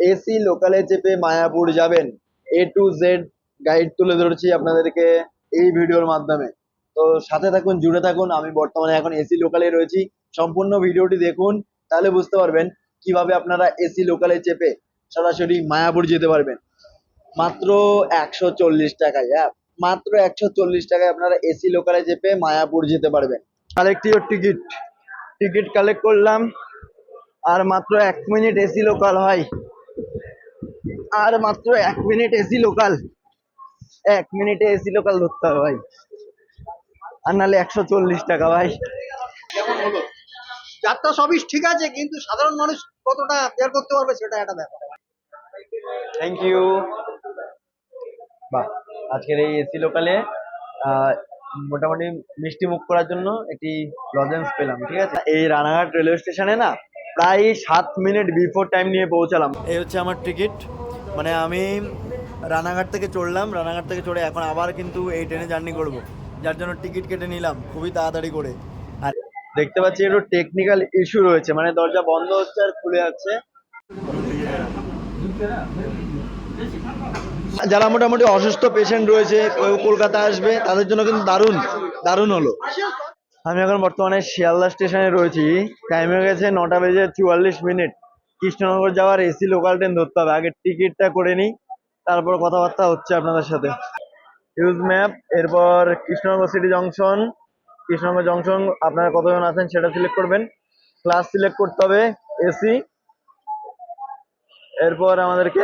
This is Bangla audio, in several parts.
এসি লোকালে চেপে মায়াপুর যাবেন এ টু জেড গাইড তুলে ধরেছি আপনাদেরকে এই ভিডিওর মাধ্যমে। তো সাথে থাকুন, জুড়ে থাকুন, আমি বর্তমানে এখন এসি লোকালে রয়েছি। সম্পূর্ণ ভিডিওটি দেখুন, তাহলে বুঝতে পারবেন কীভাবে আপনারা এসি লোকালে চেপে সরাসরি মায়াপুর যেতে পারবেন। মাত্র একশো চল্লিশ টাকায় হ্যাঁ মাত্র একশো চল্লিশ টাকায় আপনারা এসি লোকালে চেপে মায়াপুর যেতে পারবেন। Collect your ticket ticket collect করলাম, আর মাত্র এক মিনিট এসি লোকাল হয়। আর মাত্র এক মিনিট এসি লোকাল এক মিনিটে এসি লোকাল ধরতে হবে ভাই। আর নাহলে একশো চল্লিশ টাকা ভাই। কেমন যাত্রা সবই ঠিক আছে কিন্তু সাধারণ মানুষ কতটা বের করতে পারবে সেটা একটা ব্যাপার। থ্যাংক ইউ বাহ আজকের এই এসি লোকালে মোটামুটি মিষ্টি মুখ করার জন্য একটি লজেন্স পেলাম ঠিক আছে? এই রানাঘাট রেলওয়ে স্টেশনে না প্রায় সাত মিনিট বিফোর টাইম নিয়ে পৌঁছালাম। এই হচ্ছে আমার টিকিট মানে আমি রানাঘাট থেকে চড়লাম রানাঘাট থেকে চড়ে এখন আবার কিন্তু এই ট্রেনে জার্নি করব। যার জন্য টিকিট কেটে নিলাম খুবই তাড়াতাড়ি করে। আর দেখতে পাচ্ছি একটু টেকনিক্যাল ইস্যু রয়েছে মানে দরজা বন্ধ হচ্ছে আর খুলে যাচ্ছে। যারা মোটামুটি অসুস্থ পেশেন্ট রয়েছে কলকাতা আসবে তাদের জন্য কিন্তু দারুণ দারুণ হলো। আমি এখন বর্তমানে শিয়ালদা স্টেশনে রয়েছি। টাইম হয়ে গেছে নটা বেজে চুয়াল্লিশ মিনিট। কৃষ্ণনগর যাওয়ার এসি লোকাল ট্রেন ধরতে হবে। আগে টিকিটটা করে নিই, তারপর কথাবার্তা হচ্ছে আপনাদের সাথে। ইউজ ম্যাপ এরপর Krishnanagar city junction Krishnanagar junction আপনারা কতজন আছেন সেটা সিলেক্ট করবেন। ক্লাস সিলেক্ট করতে হবে এসি এরপর আমাদেরকে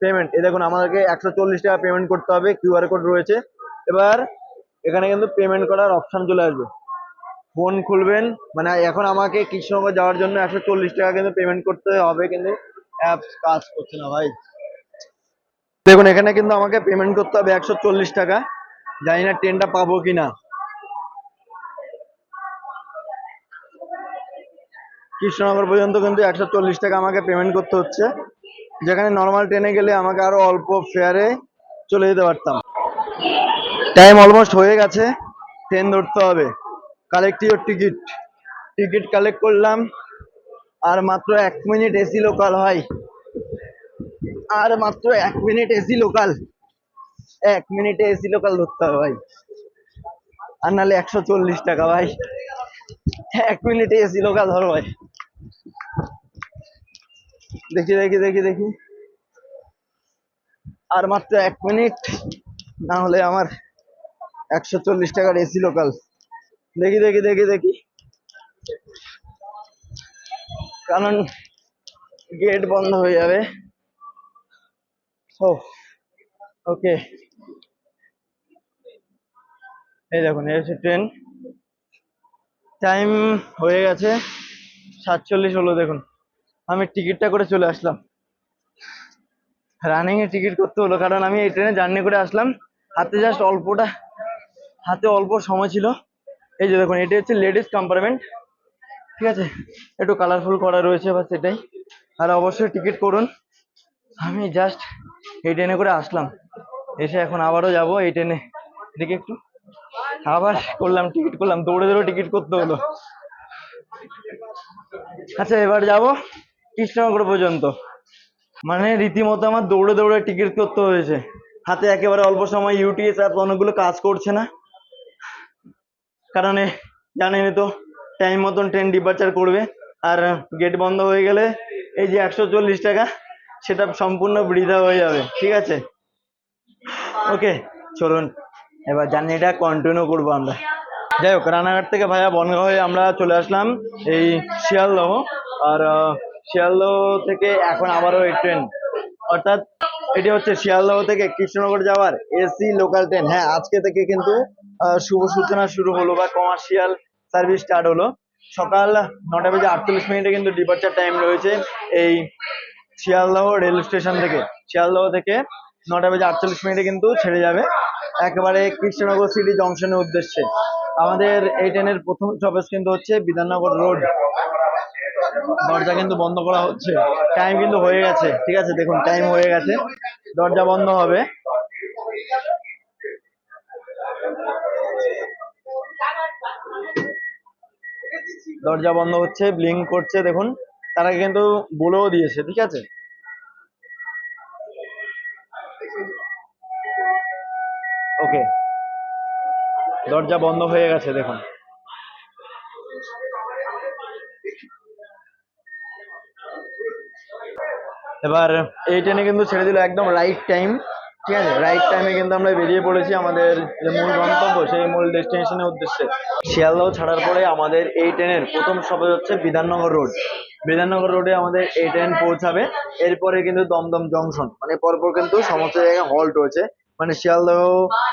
পেমেন্ট এই দেখুন আমাদেরকে একশো চল্লিশ টাকা পেমেন্ট করতে হবে কিউআর কোড রয়েছে। এবার এখানে কিন্তু পেমেন্ট করার অপশন চলে আসবে। ফোন খুলবেন। মানে এখন আমাকে কৃষ্ণনগর যাওয়ার জন্য একশো চল্লিশ টাকা কিন্তু পেমেন্ট করতে হবে কিন্তু অ্যাপস কাজ করছে না ভাই। দেখুন, এখানে কিন্তু আমাকে পেমেন্ট করতে হবে একশো চল্লিশ টাকা। জানি না ট্রেনটা পাবো কিনা। কৃষ্ণনগর পর্যন্ত কিন্তু একশো চল্লিশ টাকা আমাকে পেমেন্ট করতে হচ্ছে। যেখানে নর্মাল ট্রেনে গেলে আমাকে আরও অল্প ফেয়ারে চলে যেতে পারতাম। টাইম অলমোস্ট হয়ে গেছে। ট্রেন ধরতে হবে। Collect your ticket. Ticket collect করলাম। আর মাত্র এক মিনিট এসি লোকাল হয়। আর মাত্র এক মিনিট এসি লোকাল। এক মিনিটে এসি লোকাল ধরতে হবে ভাই। আর নাহলে একশো চল্লিশ টাকা ভাই। এক মিনিটে এসি লোকাল ধরো ভাই। দেখি দেখি দেখি দেখি। আর মাত্র এক মিনিট, না হলে আমার একশো চল্লিশ টাকার এসি লোকাল। দেখি দেখি দেখি দেখি। কারণ গেট বন্ধ হয়ে যাবে। ও ওকে এই দেখুন হচ্ছে ট্রেন টাইম হয়ে গেছে সাতচল্লিশ হলো, দেখুন। আমি টিকিটটা করে চলে আসলাম। রানিং এ টিকিট করতে হলো, কারণ আমি এই ট্রেনে জার্নি করে আসলাম। হাতে জাস্ট অল্পটা, হাতে অল্প সময় ছিল। এই যে দেখুন, এটি হচ্ছে লেডিস কম্পার্টমেন্ট ঠিক আছে? একটু কালারফুল করা রয়েছে বা সেটাই। আর অবশ্যই টিকিট করুন। আমি জাস্ট এই ট্রেনে করে আসলাম। এসে এখন আবারও যাব এই ট্রেনে দেখি একটু। আবার করলাম টিকিট করলাম। দৌড়ে দৌড়ে টিকিট করতে হলো। আচ্ছা এবার যাব কৃষ্ণনগর পর্যন্ত। মানে রীতিমতো আমার দৌড়ে দৌড়ে টিকিট করতে হয়েছে। হাতে একেবারে অল্প সময় ইউটিএস অ্যাপ অনেকগুলো কাজ করছে না। কারণ জানেনই তো টাইম মতন ট্রেন ডিপার্চার করবে। আর গেট বন্ধ হয়ে গেলে এই যে একশো চল্লিশ টাকা, সেটা সম্পূর্ণ বৃথা হয়ে যাবে। ঠিক আছে? ওকে চলুন। এবার জার্নিটা কন্টিনিউ করব আমরা। যাই হোক, রানাঘাট থেকে ভাইয়া বনগাঁ হয়ে আমরা চলে আসলাম এই শিয়ালদহ। আর শিয়ালদহ থেকে এখন আবারও এই ট্রেন অর্থাৎ এটি হচ্ছে শিয়ালদহ থেকে কৃষ্ণনগর যাওয়ার এসি লোকাল ট্রেন। হ্যাঁ আজকে থেকে কিন্তু শুভ সূচনা শুরু হলো বা কমার্শিয়াল সার্ভিস স্টার্ট হলো। সকাল নটা বেজে আটচল্লিশ মিনিটে কিন্তু ডিপার্চার টাইম রয়েছে এই শিয়ালদহ রেল স্টেশন থেকে। শিয়ালদহ থেকে নটা বেজে আটচল্লিশ মিনিটে কিন্তু ছেড়ে যাবে একেবারে কৃষ্ণনগর সিটি জংশনের উদ্দেশ্যে। আমাদের এই ট্রেনের প্রথম স্টপেজ কিন্তু হচ্ছে বিধাননগর রোড দরজা কিন্তু বন্ধ করা হচ্ছে। টাইম কিন্তু হয়ে গেছে। ঠিক আছে, দেখুন টাইম হয়ে গেছে। দরজা বন্ধ হবে। দরজা বন্ধ হচ্ছে ব্লিঙ্ক করছে, দেখুন, তারা কিন্তু বলেও দিয়েছে, ঠিক আছে? ওকে দরজা বন্ধ হয়ে গেছে, দেখুন। এবার এই ট্রেনে কিন্তু ছেড়ে দিল একদম রাইট টাইম ঠিক আছে? রাইট টাইমে কিন্তু আমরা বেরিয়ে পড়েছি আমাদের যে মূল গন্তব্য, সেই মূল ডেস্টিনেশনের উদ্দেশ্যে। শিয়ালদহ ছাড়ার পরে আমাদের এই ট্রেনের প্রথম স্টপেজ হচ্ছে বিধাননগর রোড বিধাননগর রোডে আমাদের এই ট্রেন পৌঁছাবে। এরপরে কিন্তু দমদম জংশন মানে পরপর কিন্তু সমস্ত জায়গায় হল্ট রয়েছে মানে শিয়ালদহ,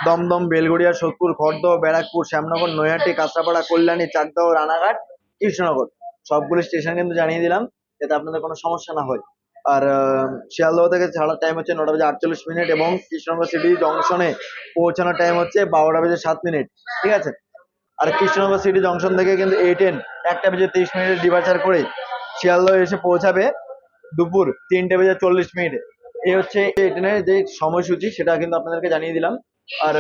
দমদম, বেলগড়িয়া, সোদপুর, খড়দহ, ব্যারাকপুর, শ্যামনগর, নৈহাটি, কাঁচরাপাড়া, কল্যাণী, চাকদহ, রানাঘাট, কৃষ্ণনগর। সবগুলো স্টেশন কিন্তু জানিয়ে দিলাম, যাতে আপনাদের কোনো সমস্যা না হয়। আর শিয়ালদহ থেকে ছাড়ার টাইম হচ্ছে নটা বেজে আটচল্লিশ মিনিট এবং কৃষ্ণনগর সিটি জংশনে পৌঁছানোর টাইম হচ্ছে বারোটা বেজে সাত মিনিট। ঠিক আছে? আর কৃষ্ণনগর সিটি জংশন থেকে কিন্তু এই ট্রেন একটা বেজে তেইশ মিনিটে ডিপার্চার করে শিয়ালদহ এসে পৌঁছাবে দুপুর তিনটে বেজে চল্লিশ মিনিটে। এ হচ্ছে এই ট্রেনের যে সময়সূচি, সেটা কিন্তু আপনাদেরকে জানিয়ে দিলাম। আর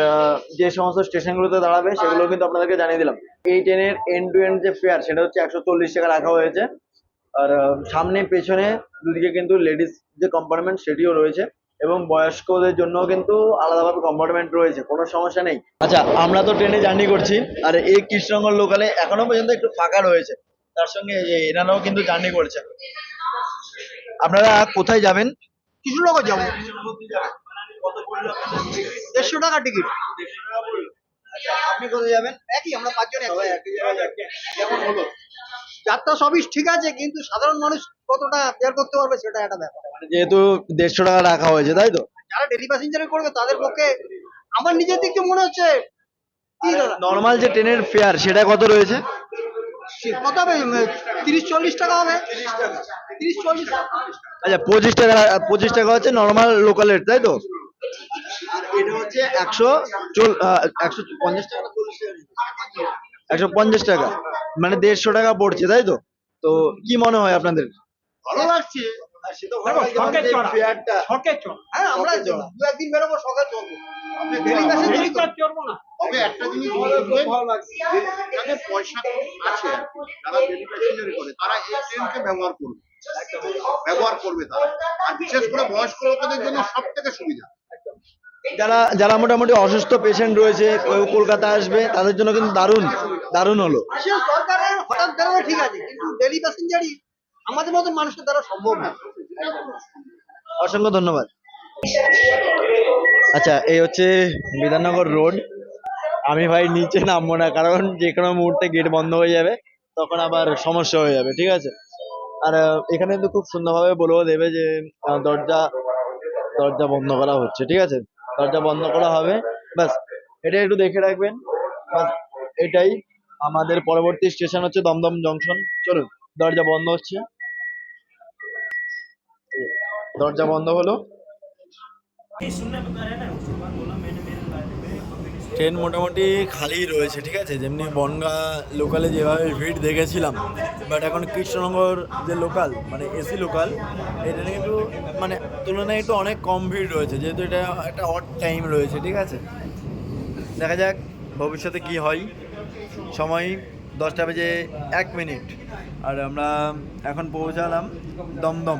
যে সমস্ত স্টেশনগুলোতে দাঁড়াবে সেগুলো কিন্তু আপনাদেরকে জানিয়ে দিলাম। এই ট্রেনের এন্ড টু এন্ড যে ফেয়ার সেটা হচ্ছে একশো চল্লিশ টাকা রাখা হয়েছে। আর সামনে, পেছনে দুদিকে কিন্তু লেডিস যে কম্পার্টমেন্ট সেটিও রয়েছে এবং বয়স্কদের জন্য কিন্তু আলাদাভাবে কম্পার্টমেন্ট রয়েছে, কোনো সমস্যা নেই। আচ্ছা আমরা তো ট্রেনে জার্নি করছি, আর এই কৃষ্ণনগর লোকালে এখনও পর্যন্ত একটু ফাঁকা রয়েছে, তার সঙ্গে এনারাও কিন্তু জার্নি করছে। আপনারা কোথায় যাবেন? কৃষ্ণনগর যাব। দেড়শো টাকা টিকিট আপনি কোথায় যাবেন? একই, আমরা পাঁচজন একই। হলো? যাত্রা সবই ঠিক আছে কিন্তু সাধারণ মানুষ কতটা বের করতে পারবে সেটা একটা ব্যাপার। যেহেতু দেড়শো টাকা রাখা হয়েছে তাই তো? যারা ডেলি প্যাসেঞ্জারে করবে তাদের পক্ষে আমার নিজের দিক থেকে মনে হচ্ছে কি নর্মাল যে ট্রেনের ফেয়ার সেটা কত রয়েছে? কত হবে? তিরিশ চল্লিশ টাকা হবে। তিরিশ চল্লিশ আচ্ছা পঁচিশ টাকা পঁচিশ টাকা হচ্ছে নর্মাল লোকালের তাই তো? আর এটা হচ্ছে একশো চল একশো পঞ্চাশ টাকা চল্লিশ টাকা? একশো পঞ্চাশ টাকা। মানে দেড়শো টাকা পড়ছে তাই তো? তো কি মনে হয় আপনাদের? ভালো লাগছে। হ্যাঁ পয়সা আছে করে তারা এই ট্রেনকে ব্যবহার করবে। ব্যবহার করবে তারা। আর বিশেষ করে বয়স্ক লোকদের জন্য সব থেকে সুবিধা। যারা যারা মোটামুটি অসুস্থ পেশেন্ট রয়েছে কেউ কলকাতা আসবে তাদের জন্য কিন্তু দারুণ দারুণ হলো। হঠাৎ ঠিক আছে কিন্তু ডেলি প্যাসেঞ্জারই আমাদের মতন মানুষের দ্বারা সম্ভব না। অসংখ্য ধন্যবাদ। আচ্ছা এই হচ্ছে বিধাননগর রোড। আমি ভাই নিচে নামবো না কারণ যে কোনো মুহূর্তে গেট বন্ধ হয়ে যাবে তখন আবার সমস্যা হয়ে যাবে ঠিক আছে? আর এখানে কিন্তু খুব সুন্দরভাবে বলেও দেবে যে দরজা দরজা বন্ধ করা হচ্ছে ঠিক আছে? দরজা বন্ধ করা হবে। ব্যাস, এটা একটু দেখে রাখবেন। এটাই আমাদের পরবর্তী স্টেশন হচ্ছে দমদম জংশন। চলুন, দরজা বন্ধ হচ্ছে। দরজা বন্ধ হলো। ট্রেন মোটামুটি খালি রয়েছে, ঠিক আছে? যেমনি বনগা লোকালে যেভাবে ভিড় দেখেছিলাম বাট এখন কৃষ্ণনগর যে লোকাল মানে এসি লোকাল ট্রেনে কিন্তু মানে তুলনায় একটু অনেক কম ভিড় রয়েছে, যেহেতু এটা একটা অড টাইম রয়েছে, ঠিক আছে? দেখা যাক ভবিষ্যতে কি হয়। সময় দশটা বেজে এক মিনিট, আর আমরা এখন পৌঁছালাম দমদম।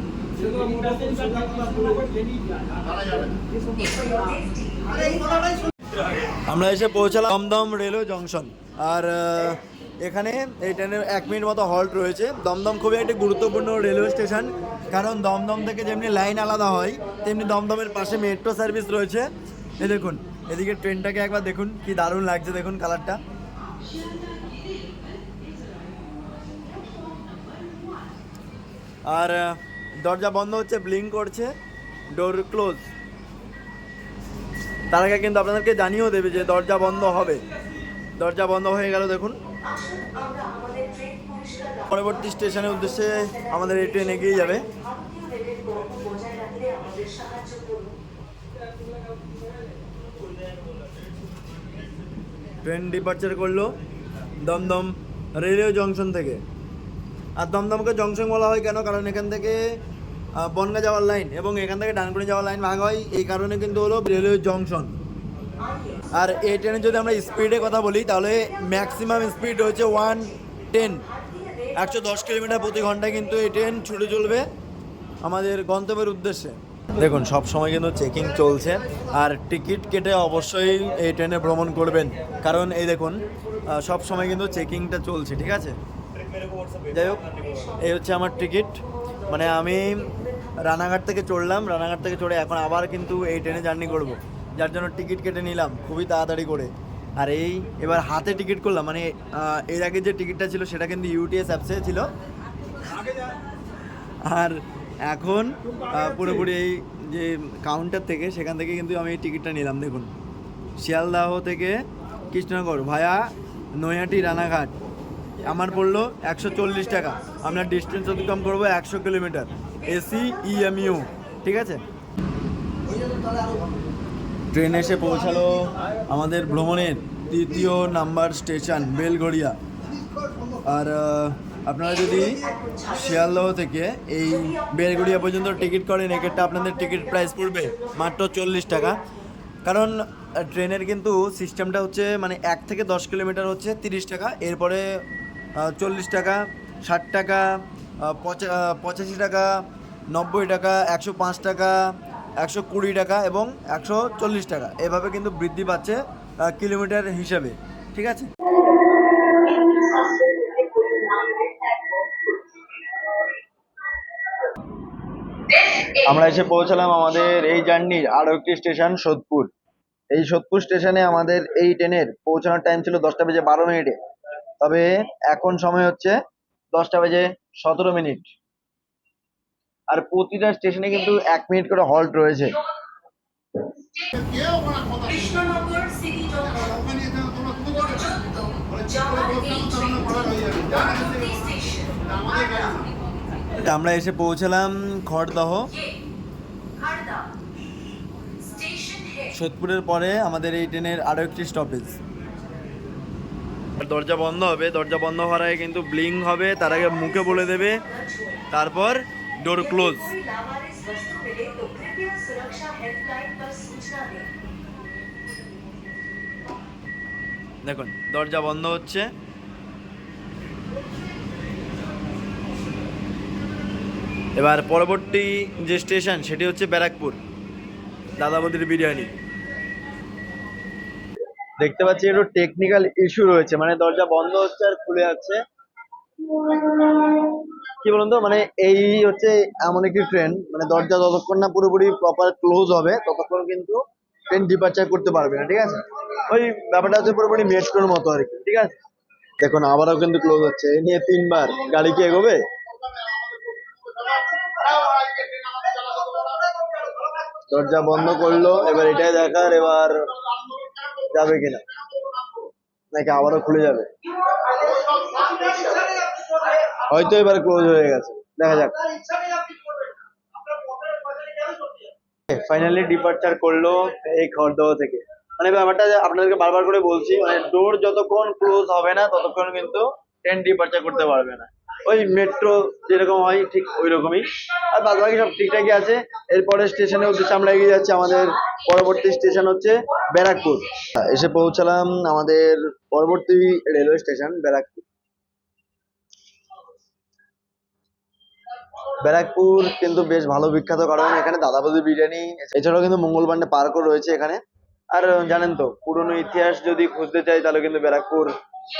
আমরা এসে পৌঁছালাম দমদম রেলওয়ে জংশন। আর এখানে এই ট্রেনের এক মিনিট মতো হল্ট রয়েছে। দমদম খুবই একটি গুরুত্বপূর্ণ রেলওয়ে স্টেশন। কারণ দমদম থেকে যেমনি লাইন আলাদা হয়, তেমনি দমদমের পাশে মেট্রো সার্ভিস রয়েছে। এই দেখুন, এদিকে ট্রেনটাকে একবার দেখুন, কি দারুণ লাগছে দেখুন কালারটা। আর দরজা বন্ধ হচ্ছে ব্লিঙ্ক করছে ডোর ক্লোজ তার আগে কিন্তু আপনাদেরকে জানিয়েও দেবে যে দরজা বন্ধ হবে। দরজা বন্ধ হয়ে গেল, দেখুন। পরবর্তী স্টেশনের উদ্দেশ্যে আমাদের এই ট্রেন এগিয়ে যাবে। ট্রেন ডিপার্চার করল দমদম রেলওয়ে জংশন থেকে। আর দমদমকে জংশন বলা হয় কেন? কারণ এখান থেকে বনগা যাওয়ার লাইন এবং এখান থেকে ডানকুনি যাওয়ার লাইন ভাগ হয়। এই কারণে কিন্তু হলো রেলওয়ে জংশন। আর এই ট্রেনের যদি আমরা স্পিডে কথা বলি, তাহলে ম্যাক্সিমাম স্পিড হচ্ছে ওয়ান টেন একশো দশ কিলোমিটার প্রতি ঘন্টায় কিন্তু এই ট্রেন ছুটে চলবে আমাদের গন্তব্যের উদ্দেশ্যে। দেখুন, সব সময় কিন্তু চেকিং চলছে। আর টিকিট কেটে অবশ্যই এই ট্রেনে ভ্রমণ করবেন। কারণ এই দেখুন সব সময় কিন্তু চেকিংটা চলছে, ঠিক আছে? যাই হোক, এই হচ্ছে আমার টিকিট। মানে আমি রানাঘাট থেকে চড়লাম, রানাঘাট থেকে চড়ে এখন আবার কিন্তু এই ট্রেনে জার্নি করব। যার জন্য টিকিট কেটে নিলাম খুবই তাড়াতাড়ি করে। আর এই এবার হাতে টিকিট করলাম মানে এর আগে যে টিকিটটা ছিল সেটা কিন্তু ইউটিএস অ্যাপসে ছিল। আর এখন পুরোপুরি এই যে কাউন্টার থেকে সেখান থেকে কিন্তু আমি এই টিকিটটা নিলাম, দেখুন। শিয়ালদাহ থেকে কৃষ্ণনগর ভায়া নৈহাটি রানাঘাট। আমার পড়ল একশো চল্লিশ টাকা। আপনার ডিস্টেন্স অতিক্রম করব একশো কিলোমিটার। এসি ইএমইউ ঠিক আছে? ট্রেন এসে পৌঁছালো আমাদের ভ্রমণের তৃতীয় নাম্বার স্টেশন, বেলঘড়িয়া। আর আপনারা যদি শিয়ালদহ থেকে এই বেলঘড়িয়া পর্যন্ত টিকিট করেন, এক্ষেত্রে আপনাদের টিকিট প্রাইস পড়বে মাত্র চল্লিশ টাকা। কারণ ট্রেনের কিন্তু সিস্টেমটা হচ্ছে মানে এক থেকে দশ কিলোমিটার হচ্ছে তিরিশ টাকা, এরপরে চল্লিশ টাকা, ষাট টাকা পঁচাশি টাকা, নব্বই টাকা, একশো পাঁচ টাকা, একশো কুড়ি টাকা এবং একশো চল্লিশ টাকা। এভাবে কিন্তু বৃদ্ধি পাচ্ছে কিলোমিটার হিসাবে। ঠিক আছে? আমরা এসে পৌঁছালাম আমাদের এই জার্নির আরও একটি স্টেশন, সোদপুর। এই সোদপুর স্টেশনে আমাদের এই ট্রেনের পৌঁছানোর টাইম ছিল দশটা বেজে বারো মিনিটে। তবে এখন সময় হচ্ছে দশটা বাজে সতেরো মিনিট। আর প্রতিটা স্টেশনে কিন্তু এক মিনিট করে হল্ট রয়েছে। আমরা এসে পৌঁছালাম খড়দহ। সোদপুরের পরে আমাদের এই ট্রেনের আরও একটি স্টপেজ দরজা বন্ধ হবে, দরজা বন্ধ হওয়ার আগে কিন্তু ব্লিং হবে, তার আগে মুখে বলে দেবে। তারপর ডোর ক্লোজ দেখুন, দরজা বন্ধ হচ্ছে। এবার পরবর্তী যে স্টেশন সেটি হচ্ছে ব্যারাকপুর। দাদাবদির বিরিয়ানি। দেখতে পাচ্ছি একটু টেকনিক্যাল ইস্যু রয়েছে। মানে দরজা বন্ধ হচ্ছে আর খুলে যাচ্ছে। কি বলুন তো? মানে এই হচ্ছে এমন একটি ট্রেন মানে দরজা যতক্ষণ না পুরোপুরি প্রপার ক্লোজ হবে, ততক্ষণ কিন্তু ট্রেন ডিপার্চার করতে পারবে না, ঠিক আছে? ওই ব্যাপারটা হচ্ছে পুরোপুরি মেট্রোর মতো আর কি, ঠিক আছে? দেখুন, আবারও কিন্তু ক্লোজ হচ্ছে। এই নিয়ে তিনবার। গাড়ি কি এগোবে? দরজা বন্ধ করল, এবার এটাই দেখার, এবার যাবে কিনা? নাকি আবারও খুলে যাবে? হয়তো এবার ক্লোজ হয়ে গেছে। দেখা যাক। ফাইনালি ডিপার্চার করল এই খড়দহ থেকে। মানে ব্যাপারটা আপনাদেরকে বারবার করে বলছি মানে ডোর যতক্ষণ ক্লোজ হবে না, ততক্ষণ কিন্তু ট্রেন ডিপার্চার করতে পারবে না। ওই মেট্রো যেরকম হয়, ঠিক ওই রকমই আর বাদ বাকি সব ঠিকঠাকই আছে। এরপরে স্টেশনের উদ্দেশ্যে আমরা এগিয়ে যাচ্ছি, আমাদের পরবর্তী স্টেশন হচ্ছে ব্যারাকপুর। এসে পৌঁছালাম আমাদের পরবর্তী রেলওয়ে স্টেশন ব্যারাকপুর। ব্যারাকপুর কিন্তু বেশ ভালো বিখ্যাত, কারণ এখানে দাদাবদি বিরিয়ানি, এছাড়াও কিন্তু মঙ্গলবান্ডে পার্কও রয়েছে এখানে। আর জানেন তো, পুরনো ইতিহাস যদি খুঁজতে চাই, তাহলে কিন্তু ব্যারাকপুর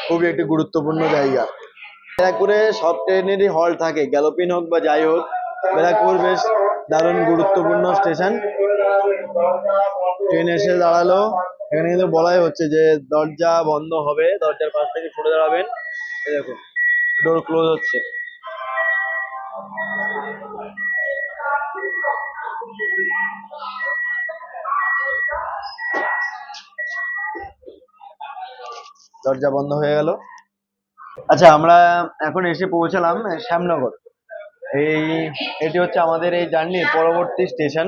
খুবই একটি গুরুত্বপূর্ণ জায়গা। ব্যারাকপুরে সব ট্রেনেরই হল থাকে গ্যালোপিন হোক বা যাই হোক ব্যারাকপুর বেশ দারুণ গুরুত্বপূর্ণ স্টেশন ট্রেন এসে দাঁড়াল। এখানে কিন্তু বলাই হচ্ছে যে দরজা বন্ধ হবে, দরজার পাশ থেকে সরে দাঁড়াবেন। দেখুন ডোর ক্লোজ হচ্ছে। দরজা বন্ধ হয়ে গেল। আচ্ছা আমরা এখন এসে পৌঁছালাম শ্যামনগর। এই, এটি হচ্ছে আমাদের এই জার্নির পরবর্তী স্টেশন।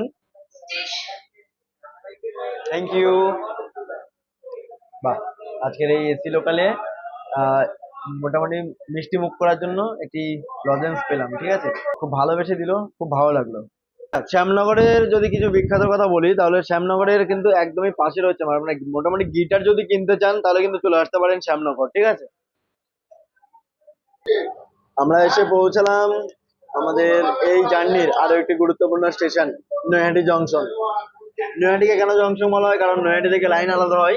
থ্যাংক ইউ বাহ, আজকের এই এসি লোকালে মোটামুটি মিষ্টি মুখ করার জন্য একটি লজেন্স পেলাম, ঠিক আছে? খুব ভালোবেসে দিল, খুব ভালো লাগল। শ্যামনগরের যদি কিছু বিখ্যাত কথা বলি, তাহলে শ্যামনগরের কিন্তু একদমই পাশে রয়েছে আমার। মানে মোটামুটি গিটার যদি কিনতে চান, তাহলে কিন্তু চলে আসতে পারেন শ্যামনগর, ঠিক আছে? আমরা এসে পৌঁছালাম আমাদের এই জার্নির আরও একটি গুরুত্বপূর্ণ স্টেশন, নৈহাটি জংশন। নৈহাটিকে কেন জংশন বলা হয়? কারণ নৈহাটি থেকে লাইন আলাদা হয়।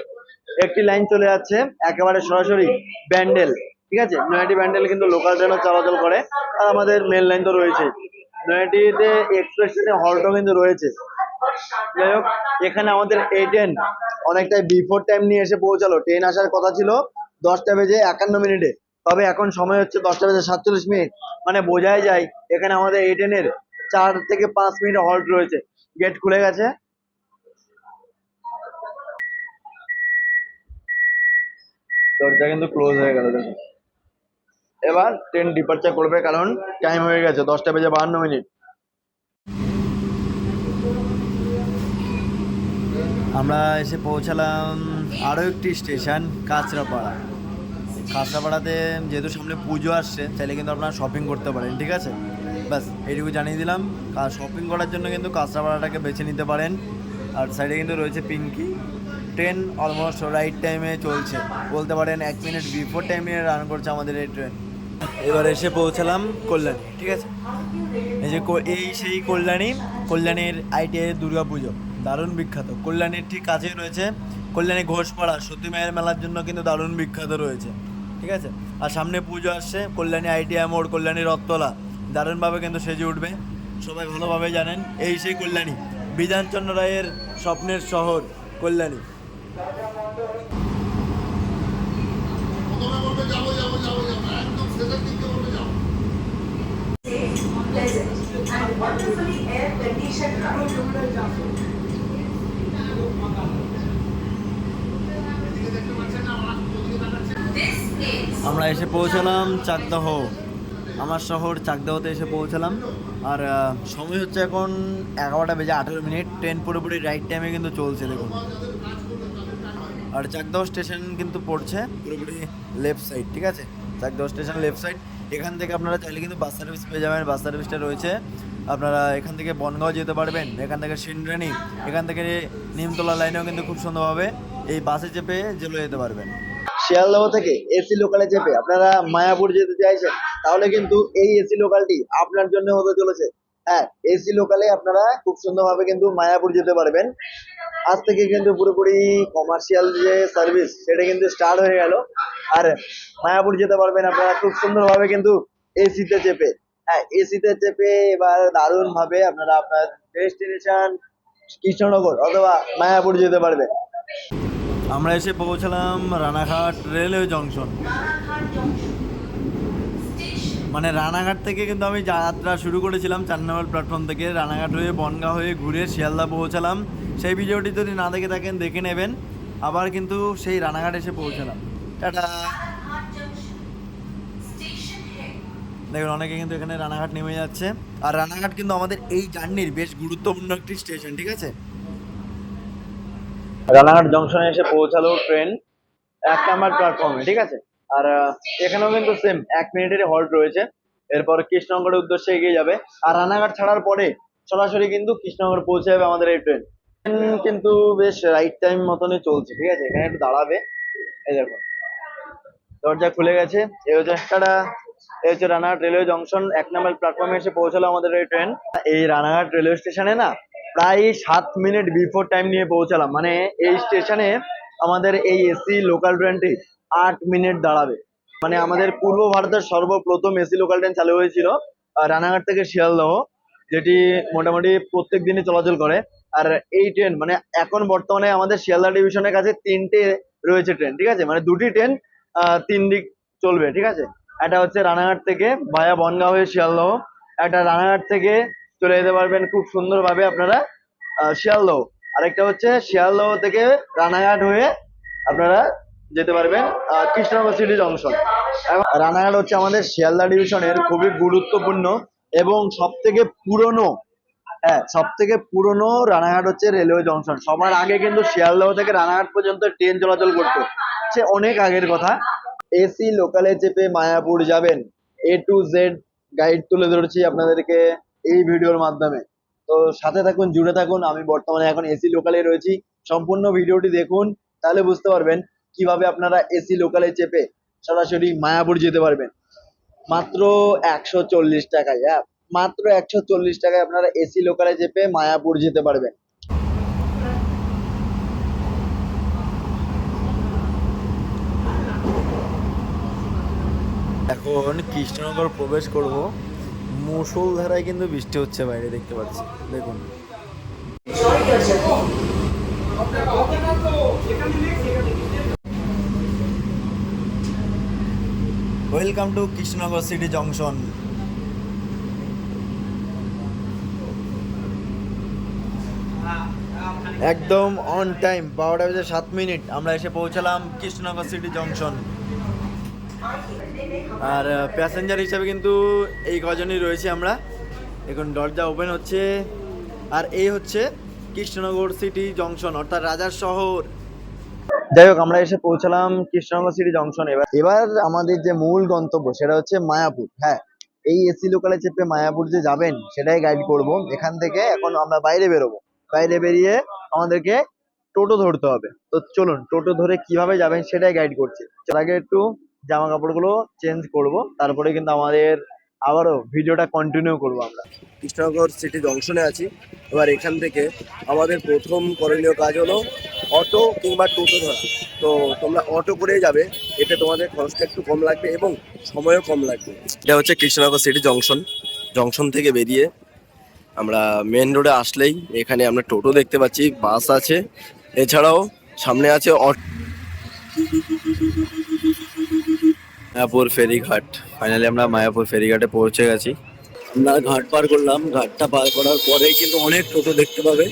একটি লাইন চলে যাচ্ছে, একেবারে সরাসরি ব্যান্ডেল, ঠিক আছে? নৈহাটি ব্যান্ডেল কিন্তু লোকাল ট্রেনও চলাচল করে, আর আমাদের মেন লাইন তো রয়েছে। নৈহাটিতে এক্সপ্রেস ট্রেনে হল্টও কিন্তু রয়েছে। যাই হোক, এখানে আমাদের এই ট্রেন অনেকটাই বিফোর টাইম নিয়ে এসে পৌঁছালো। ট্রেন আসার কথা ছিল দশটা বেজে একান্ন মিনিটে। তবে এখন সময় হচ্ছে দশটা বেজে সাতচল্লিশ মিনিট। মানে বোঝাই যায় এখানে আমাদের এই ট্রেনের চার থেকে পাঁচ মিনিট হল্ট রয়েছে। গেট খুলে গেছে। দরজা কিন্তু ক্লোজ হয়ে গেল দেখুন এবার ট্রেন ডিপার্চার করবে কারণ টাইম হয়ে গেছে দশটা বেজে বাহান্ন মিনিট। আমরা এসে পৌঁছালাম আরও একটি স্টেশন কাঁচরাপাড়া। কাঁচরাপাড়াতে যেহেতু সামনে পুজো আসছে, তাহলে কিন্তু আপনারা শপিং করতে পারেন, ঠিক আছে? ব্যাস, এইটুকু জানিয়ে দিলাম। শপিং করার জন্য কিন্তু কাঁচরাপাড়াটাকে বেছে নিতে পারেন। আর সাইডে কিন্তু রয়েছে পিঙ্কি ট্রেন অলমোস্ট রাইট টাইমে চলছে। বলতে পারেন এক মিনিট বিফোর টাইমে রান করছে আমাদের এই ট্রেন এবার এসে পৌঁছালাম কল্যাণী, ঠিক আছে? এই যে এই সেই কল্যাণী, কল্যাণীর আইটিআই দুর্গা পুজো। দারুণ বিখ্যাত। কল্যাণীর ঠিক কাছেই রয়েছে কল্যাণী ঘোষপাড়া। সতী মায়ের মেলার জন্য কিন্তু দারুণ বিখ্যাত রয়েছে। ঠিক আছে? আর সামনে পুজো আসছে, কল্যাণী আইটিআই মোড় কল্যাণী রথতলা। দারুণভাবে কিন্তু সেজে উঠবে। সবাই ভালোভাবে জানেন, এই সেই কল্যাণী। বিধানচন্দ্র রায়ের স্বপ্নের শহর, কল্যাণী। Wonderfully air-conditioned ride. আমরা এসে পৌঁছালাম চাকদাহ। আমার শহর চাকদাহতে এসে পৌঁছালাম। আর সময় হচ্ছে এখন এগারোটা বেজে আঠেরো মিনিট। ট্রেন পুরোপুরি রাইট টাইমে কিন্তু চলছে, দেখুন। আর চাকদাহ স্টেশন কিন্তু পড়ছে পুরোপুরি লেফট সাইড ঠিক আছে? চাকদাহ স্টেশন লেফট সাইড এখান থেকে আপনারা চাইলে কিন্তু বাস সার্ভিস পেয়ে যাবেন। বাস সার্ভিসটা রয়েছে। আপনারা এখান থেকে বনগাঁও যেতে পারবেন। এখান থেকে সিন্দ্রানি এখান থেকে নিমতলা লাইনেও কিন্তু খুব সুন্দরভাবে এই বাসে চেপে জেলে যেতে পারবেন। শিয়ালদহ থেকে এসি লোকালে চেপে আপনারা মায়াপুর যেতে চাইছেন, তাহলে কিন্তু এই এসি লোকালটি আপনার জন্য হতে চলেছে। হ্যাঁ এসি লোকালে আপনারা খুব সুন্দরভাবে কিন্তু মায়াপুর যেতে পারবেন। আজ থেকে কিন্তু পুরোপুরি কমার্শিয়াল যে সার্ভিস সেটা কিন্তু স্টার্ট হয়ে গেল। আর মায়াপুর যেতে পারবেন আপনারা খুব সুন্দরভাবে কিন্তু এসিতে চেপে। হ্যাঁ এসিতে চেপে এবার দারুণ ভাবে আপনারা আপনার ডেস্টিনেশন কৃষ্ণনগর অথবা মায়াপুর যেতে পারবেন। আমরা এসে পৌঁছালাম রানাঘাট রেলওয়ে জংশন। মানে রানাঘাট থেকে কিন্তু আমি যাত্রা শুরু করেছিলাম চার নম্বর প্ল্যাটফর্ম থেকে। রানাঘাট হয়ে বনগাঁ হয়ে ঘুরে শিয়ালদা পৌঁছালাম। সেই ভিডিওটি যদি না দেখে থাকেন দেখে নেবেন। আবার কিন্তু সেই রানাঘাট এসে পৌঁছালাম। টাটা। দেখুন অনেকে কিন্তু এখানে রানাঘাট নেমে যাচ্ছে। আর রানাঘাট কিন্তু আমাদের এই জার্নির বেশ গুরুত্বপূর্ণ একটি স্টেশন ঠিক আছে? রানাঘাট জংশনে এসে পৌঁছালো ট্রেন এক নাম্বার প্ল্যাটফর্মে ঠিক আছে? আর এখানেও কিন্তু সেম এক মিনিটের হল্ট রয়েছে। এরপর কৃষ্ণনগরের উদ্দেশ্যে এগিয়ে যাবে। আর রানাঘাট ছাড়ার পরে সরাসরি কিন্তু কৃষ্ণনগর পৌঁছে যাবে আমাদের এই ট্রেন ট্রেন কিন্তু বেশ রাইট টাইম মতনই চলছে, ঠিক আছে? এখানে একটু দাঁড়াবে। এই দেখো। দরজা খুলে গেছে। এই হচ্ছে টাটা। এই হচ্ছে রানাঘাট রেলওয়ে জংশন এক নম্বর প্ল্যাটফর্মে এসে পৌঁছালো আমাদের এই ট্রেন এই রানাঘাট রেলওয়ে স্টেশনে না প্রায় সাত মিনিট বিফোর টাইম নিয়ে পৌঁছালাম। মানে এই স্টেশনে আমাদের এই এসি লোকাল ট্রেনটি আট মিনিট দাঁড়াবে। মানে আমাদের পূর্ব ভারতের সর্বপ্রথম এসি লোকাল ট্রেন চালু হয়েছিল রানাঘাট থেকে শিয়ালদহ, যেটি মোটামুটি প্রত্যেক দিনই চলাচল করে। আর এই ট্রেন মানে এখন বর্তমানে আমাদের শিয়ালদা ডিভিশনের কাছে তিনটে রয়েছে ট্রেন ঠিক আছে? মানে দুটি ট্রেন তিন দিক চলবে, ঠিক আছে? এটা হচ্ছে রানাঘাট থেকে ভায়া বনগাঁও হয়ে শিয়ালদহ, একটা রানাঘাট থেকে চলে যেতে পারবেন খুব সুন্দরভাবে আপনারা আহ, শিয়ালদহ। আরেকটা হচ্ছে শিয়ালদহ থেকে রানাঘাট হয়ে আপনারা যেতে পারবেন কৃষ্ণনগর সিটি জংশন। রানাঘাট হচ্ছে আমাদের শিয়ালদা ডিভিশনের খুবই গুরুত্বপূর্ণ এবং সব থেকে পুরনো হ্যাঁ সব থেকে পুরনো রানাঘাট হচ্ছে রেলওয়ে জংশন। সবার আগে কিন্তু শিয়ালদহ থেকে রানাঘাট পর্যন্ত ট্রেন চলাচল করতো। সে অনেক আগের কথা। এসি লোকালে চেপে মায়াপুর যাবেন। এ টু জেড গাইড তুলে ধরেছি আপনাদেরকে। এই ভিডিওর মাধ্যমে। তো সাথে থাকুন, জুড়ে থাকুন। আমি বর্তমানে এখন এসি লোকালে রয়েছি। সম্পূর্ণ ভিডিওটি দেখুন, তাহলে বুঝতে পারবেন কীভাবে আপনারা এসি লোকালে চেপে সরাসরি মায়াপুর যেতে পারবেন। মাত্র একশো চল্লিশ টাকায় হ্যাঁ? মাত্র একশো চল্লিশ টাকায় আপনারা এসি লোকালে চেপে মায়াপুর যেতে পারবেন। এখন কৃষ্ণনগর প্রবেশ করব। মুসলধারায় কিন্তু বৃষ্টি হচ্ছে বাইরে, দেখতে পাচ্ছি। দেখুন. Welcome to Krishnanagar city junction একদম অন টাইম বারোটা বেজে সাত মিনিট। আমরা এসে পৌঁছালাম কৃষ্ণনগর সিটি জংশন আর প্যাসেঞ্জার হিসাবে কিন্তু এই কজনই রয়েছে আমরা। এখন দরজা ওপেন হচ্ছে। আর এই হচ্ছে কৃষ্ণনগর সিটি জংশন অর্থাৎ রাজার শহর। যাই হোক, আমরা এসে পৌঁছালাম কৃষ্ণনগর সিটি জংশন এবার। এবার আমাদের যে মূল গন্তব্য, সেটা হচ্ছে মায়াপুর। হ্যাঁ এই এসি লোকালে চেপে মায়াপুর যে যাবেন, সেটাই গাইড করব। এখান থেকে এখন আমরা বাইরে বেরোবো। বাইরে বেরিয়ে আমাদেরকে টোটো ধরতে হবে। তো চলুন, টোটো ধরে কীভাবে যাবেন, সেটাই গাইড করছি। তার আগে একটু জামা কাপড়গুলো চেঞ্জ করব, তারপরে কিন্তু আমাদের আবারও ভিডিওটা কন্টিনিউ করব আমরা। কৃষ্ণনগর সিটি জংশনে আছি। এবার এখান থেকে আমাদের প্রথম করণীয় কাজ হলো অটো কিংবা টোটো ধরা। তো তোমরা অটো করেই যাবে, এতে তোমাদের খরচটা একটু কম লাগবে এবং সময়ও কম লাগবে। এটা হচ্ছে কৃষ্ণনগর সিটি জংশন জংশন থেকে বেরিয়ে আমরা মেন রোডে আসলেই এখানে আমরা টোটো দেখতে পাচ্ছি, বাস আছে। এছাড়াও সামনে আছে অটো মায়াপুর ফেরিঘাট। ফাইনালি আমরা মায়াপুর ফেরিঘাটে পৌঁছে গেছি। আমরা ঘাট পার করলাম। ঘাটটা পার করার পরেই কিন্তু অনেক টোটো দেখতে পাবে।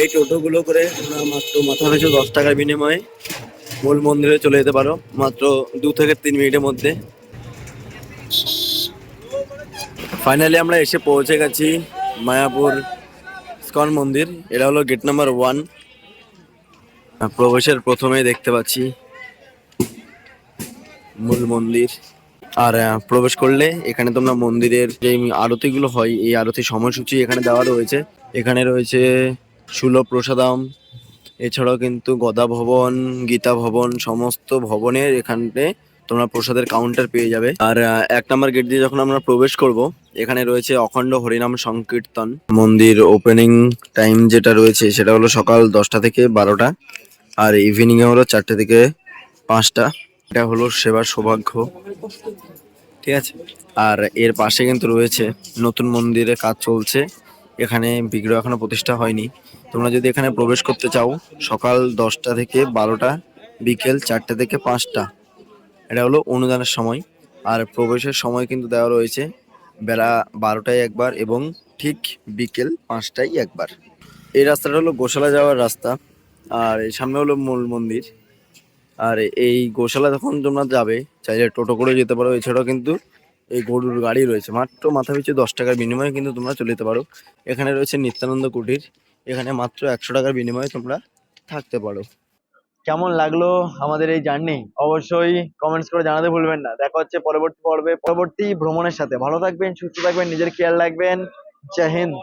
এই টোটোগুলো করে তোমরা মাত্র মাথা পিছু দশ টাকার বিনিময়ে মূল মন্দিরে চলে যেতে পারো, মাত্র দু থেকে তিন মিনিটের মধ্যে। ফাইনালি আমরা এসে পৌঁছে গেছি মায়াপুর স্কন মন্দির। এটা হলো গেট নাম্বার ওয়ান প্রবেশের প্রথমেই দেখতে পাচ্ছি। মূল মন্দির। আর প্রবেশ করলে এখানে তোমরা মন্দিরের যে আরতিগুলো হয়, এই আরতির সময়সূচি এখানে দেওয়া রয়েছে। এখানে রয়েছে সুলভ প্রসাদাম এছাড়াও কিন্তু গদা ভবন, গীতা ভবন, সমস্ত ভবনের এখানে তোমরা প্রসাদের কাউন্টার পেয়ে যাবে। আর এক নম্বর গেট দিয়ে যখন আমরা প্রবেশ করব, এখানে রয়েছে অখণ্ড হরিনাম সংকীর্তন। মন্দির ওপেনিং টাইম যেটা রয়েছে, সেটা হলো সকাল দশটা থেকে বারোটা, আর ইভিনিং এ হলো চারটে থেকে পাঁচটা। এটা হলো সেবার সৌভাগ্য। ঠিক আছে? আর এর পাশে কিন্তু রয়েছে নতুন মন্দিরে কাজ চলছে। এখানে বিগ্রহ এখনও প্রতিষ্ঠা হয়নি। তোমরা যদি এখানে প্রবেশ করতে চাও, সকাল দশটা থেকে বারোটা, বিকেল চারটে থেকে পাঁচটা। এটা হলো অনুদানের সময়। আর প্রবেশের সময় কিন্তু দেওয়া রয়েছে বেলা বারোটায় একবার এবং ঠিক বিকেল পাঁচটায় একবার। এই রাস্তাটা হলো গোশালা যাওয়ার রাস্তা। আর এই সামনে হলো মূল মন্দির। আর এই গোশালা যখন তোমরা যাবে, চাইলে টোটো করে যেতে পারো। এছাড়াও কিন্তু এই গরুর গাড়ি রয়েছে। মাত্র মাথা পিছু দশ টাকার বিনিময়ে কিন্তু তোমরা চলে যেতে পারো। এখানে রয়েছে নিত্যানন্দ কুটির। এখানে মাত্র একশো টাকার বিনিময়ে তোমরা থাকতে পারো। কেমন লাগল আমাদের এই জার্নি? অবশ্যই কমেন্টস করে জানাতে ভুলবেন না। দেখা হচ্ছে পরবর্তী পর্বে, পরবর্তী ভ্রমণের সাথে। ভালো থাকবেন, সুস্থ থাকবেন, নিজের খেয়াল রাখবেন। জয় হিন্দ।